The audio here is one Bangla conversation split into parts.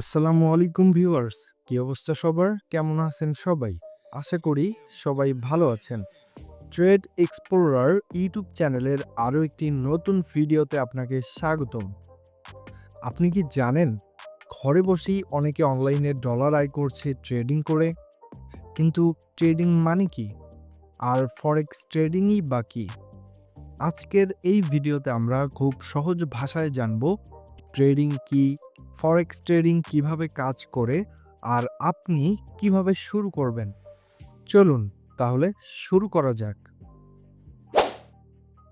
আসসালামু আলাইকুম ভিউয়ার্স, কি অবস্থা সবার? কেমন আছেন সবাই? আশা করি সবাই ভালো আছেন। ট্রেড এক্সপ্লোরার ইউটিউব চ্যানেলের আরও একটি নতুন ভিডিওতে আপনাকে স্বাগতম। আপনি কি জানেন, ঘরে বসেই অনেকে অনলাইনে ডলার আয় করছে ট্রেডিং করে? কিন্তু ট্রেডিং মানে কি? আর ফরেক্স ট্রেডিংই বা কি? আজকের এই ভিডিওতে আমরা খুব সহজ ভাষায় জানব, ট্রেডিং কি ফরেক্স ট্রেডিং কীভাবে কাজ করে আর আপনি কীভাবে শুরু করবেন? চলুন তাহলে শুরু করা যাক।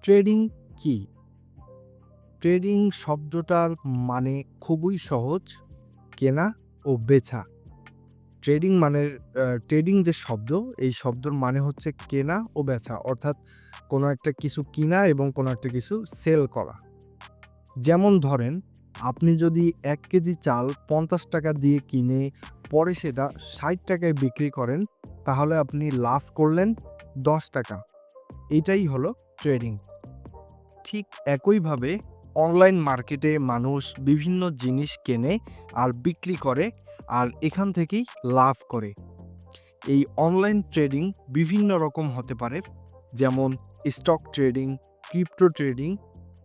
ট্রেডিং কি? ট্রেডিং শব্দটার মানে খুবই সহজ, কেনা ও বেচা। ট্রেডিং মানে ট্রেডিং যে শব্দ, এই শব্দর মানে হচ্ছে কেনা ও বেচা, অর্থাৎ কোনো একটা কিছু কিনা এবং কোনো একটা কিছু সেল করা। যেমন ধরেন আপনি যদি এক কেজি চাল পঞ্চাশ টাকা দিয়ে কিনে পরে সেটা ষাট টাকায় বিক্রি করেন, তাহলে আপনি লাভ করলেন দশ টাকা। এটাই হলো ট্রেডিং। ঠিক একইভাবে অনলাইন মার্কেটে মানুষ বিভিন্ন জিনিস কেনে আর বিক্রি করে আর এখান থেকেই লাভ করে। এই অনলাইন ট্রেডিং বিভিন্ন রকম হতে পারে, যেমন স্টক ট্রেডিং, ক্রিপ্টো ট্রেডিং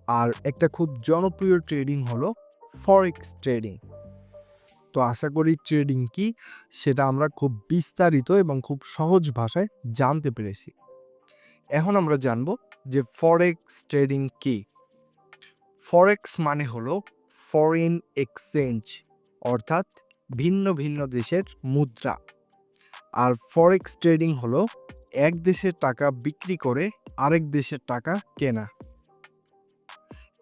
আর একটা খুব জনপ্রিয় ট্রেডিং হলো ফরেক্স ট্রেডিং তো আশা করি ট্রেডিং কি সেটা আমরা খুব বিস্তারিত এবং খুব সহজ ভাষায় জানতে পেরেছি। এখন আমরা জানব যে ফরেক্স ট্রেডিং কি। ফরেক্স মানে হলো ফরেন এক্সচেঞ্জ অর্থাৎ ভিন্ন ভিন্ন দেশের মুদ্রা। আর ফরেক্স ট্রেডিং হলো এক দেশের টাকা বিক্রি করে আরেক দেশের টাকা কেনা।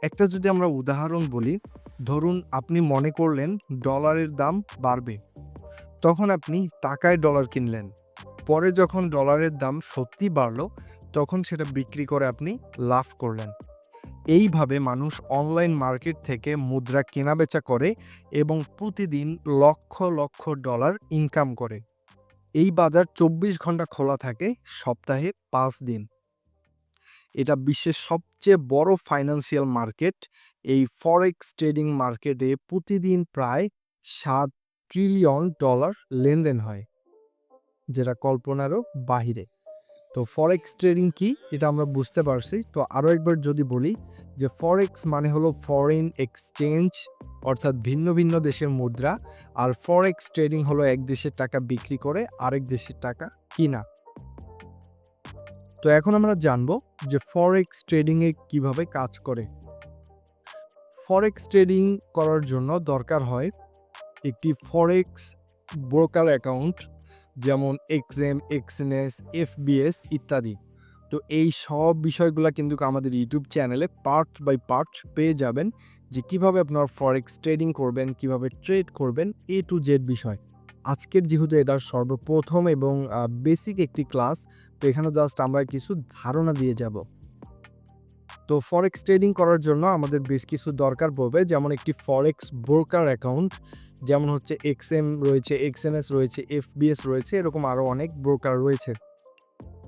একটা যদি আমরা উদাহরণ বলি, ধরুন আপনি মনে করলেন ডলারের দাম বাড়বে, তখন আপনি টাকায় ডলার কিনলেন। পরে যখন ডলারের দাম সত্যি বাড়লো, তখন সেটা বিক্রি করে আপনি লাভ করলেন। এইভাবে মানুষ অনলাইন মার্কেট থেকে মুদ্রা কেনাবেচা করে এবং প্রতিদিন লক্ষ লক্ষ ডলার ইনকাম করে। এই বাজার চব্বিশ ঘণ্টা খোলা থাকে সপ্তাহে পাঁচ দিন। এটা বিশ্বের সবচেয়ে বড় ফাইন্যান্সিয়াল মার্কেট এই ফরেক্স ট্রেডিং মার্কেটে প্রতিদিন প্রায় সাত ট্রিলিয়ন ডলার লেনদেন হয়, যেটা কল্পনারও বাহিরে। তো ফরেক্স ট্রেডিং কি? এটা আমরা বুঝতে পারছি। তো আরও একবার যদি বলি যে ফরেক্স মানে হলো ফরেন এক্সচেঞ্জ অর্থাৎ ভিন্ন ভিন্ন দেশের মুদ্রা, আর ফরেক্স ট্রেডিং হলো এক দেশের টাকা বিক্রি করে আরেক দেশের টাকা কিনা। তো এখন আমরা জানব যে ফরেক্স ট্রেডিংয়ে কীভাবে কাজ করে। ফরেক্স ট্রেডিং করার জন্য দরকার হয় একটি ফরেক্স ব্রোকার অ্যাকাউন্ট যেমন এক্সএম এক্সএনএস এফবিএস ইত্যাদি। তো এই সব বিষয়গুলো কিন্তু আমাদের ইউটিউব চ্যানেলে পার্ট বাই পার্ট পেয়ে যাবেন যে কীভাবে আপনার ফরেক্স ট্রেডিং করবেন, কীভাবে ট্রেড করবেন এ টু জেড বিষয়। আজকের যেহেতু এটার সর্বপ্রথম এবং বেসিক একটি ক্লাস তো এখানে জাস্ট আমরা কিছু ধারণা দিয়ে যাব। তো ফরেক্স ট্রেডিং করার জন্য আমাদের বেশ কিছু দরকার পড়বে, যেমন একটি ফরেক্স ব্রোকার অ্যাকাউন্ট যেমন হচ্ছে এক্সএম রয়েছে এক্সএনএস রয়েছে এফবিএস রয়েছে, এরকম আরও অনেক ব্রোকার রয়েছে।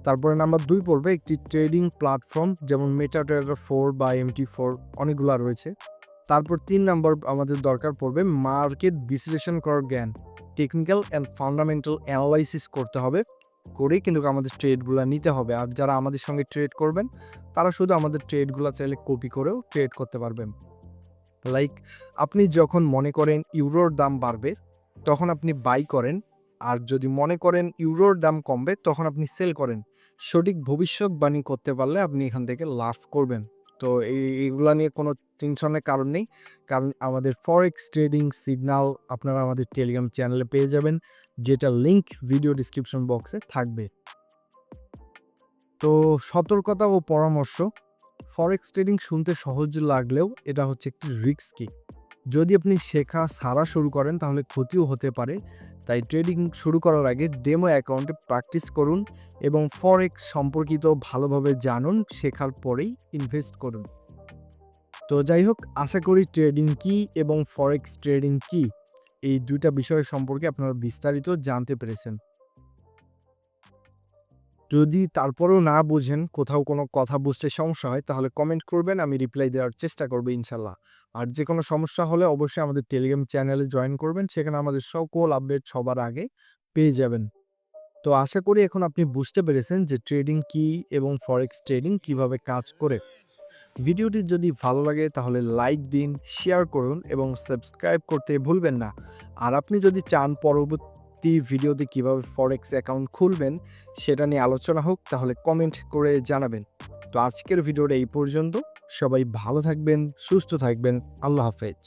তারপরে নাম্বার দুই পড়বে একটি ট্রেডিং প্ল্যাটফর্ম যেমন মেটা ট্রেডার ফোর বা এমটি ফোর অনেকগুলো রয়েছে। তারপর তিন নম্বর আমাদের দরকার পড়বে মার্কেট বিশ্লেষণ করার জ্ঞান। টেকনিক্যাল অ্যান্ড ফান্ডামেন্টাল অ্যানালাইসিস করতে হবে, করেই কিন্তু আমাদের ট্রেডগুলো নিতে হবে। আর যারা আমাদের সঙ্গে ট্রেড করবেন, তারা শুধু আমাদের ট্রেডগুলো চাইলে কপি করেও ট্রেড করতে পারবেন। লাইক আপনি যখন মনে করেন ইউরোর দাম বাড়বে, তখন আপনি বাই করেন। আর যদি মনে করেন ইউরোর দাম কমবে, তখন আপনি সেল করেন। সঠিক ভবিষ্যৎবাণী করতে পারলে আপনি এখান থেকে লাভ করবেন। তো এই এইগুলা নিয়ে কোনো টেনশনের কারণ নেই। কারণ আমাদের ফরেক্স ট্রেডিং সিগনাল আপনারা আমাদের টেলিগ্রাম চ্যানেলে পেয়ে যাবেন, যেটা লিংক ভিডিও ডিসক্রিপশন বক্সে থাকবে। তো সতর্কতা ও পরামর্শ ফরেক্স ট্রেডিং শুনতে সহজ লাগলেও এটা হচ্ছে একটি রিস্কি যদি আপনি শেখা, সারা শুরু করেন তাহলে ক্ষতিও হতে পারে। তাই ট্রেডিং শুরু করার আগে ডেমো অ্যাকাউন্টে প্র্যাকটিস করুন এবং ফরেক্স সম্পর্কিত ভালোভাবে জানুন, শেখার পরেই ইনভেস্ট করুন। তো যাই হোক, আশা করি ট্রেডিং কি এবং ফরেক্স ট্রেডিং কি, এই দুইটা বিষয় সম্পর্কে আপনারা বিস্তারিত জানতে পেরেছেন। যদি তারপরেও না বোঝেন কোথাও কোনো কথা বুঝতে সমস্যা হয়, তাহলে কমেন্ট করবেন, আমি রিপ্লাই দেওয়ার চেষ্টা করব ইনশাল্লাহ। আর যে কোনো সমস্যা হলে অবশ্যই আমাদের টেলিগ্রাম চ্যানেলে জয়েন করবেন, সেখানে আমাদের সকল আপডেট সবার আগে পেয়ে যাবেন। তো আশা করি এখন আপনি বুঝতে পেরেছেন যে ট্রেডিং কি এবং ফরেক্স ট্রেডিং কীভাবে কাজ করে। ভিডিওটি যদি ভালো লাগে তাহলে লাইক দিন শেয়ার করুন এবং সাবস্ক্রাইব করতে ভুলবেন না। আর আপনি যদি চান পরবর্তী ভিডিওতে কীভাবে ফরেক্স অ্যাকাউন্ট খুলবেন সেটা নিয়ে আলোচনা হোক, তাহলে কমেন্ট করে জানাবেন। তো আজকের ভিডিওটা এই পর্যন্ত। সবাই ভালো থাকবেন, সুস্থ থাকবেন। আল্লাহ হাফেজ।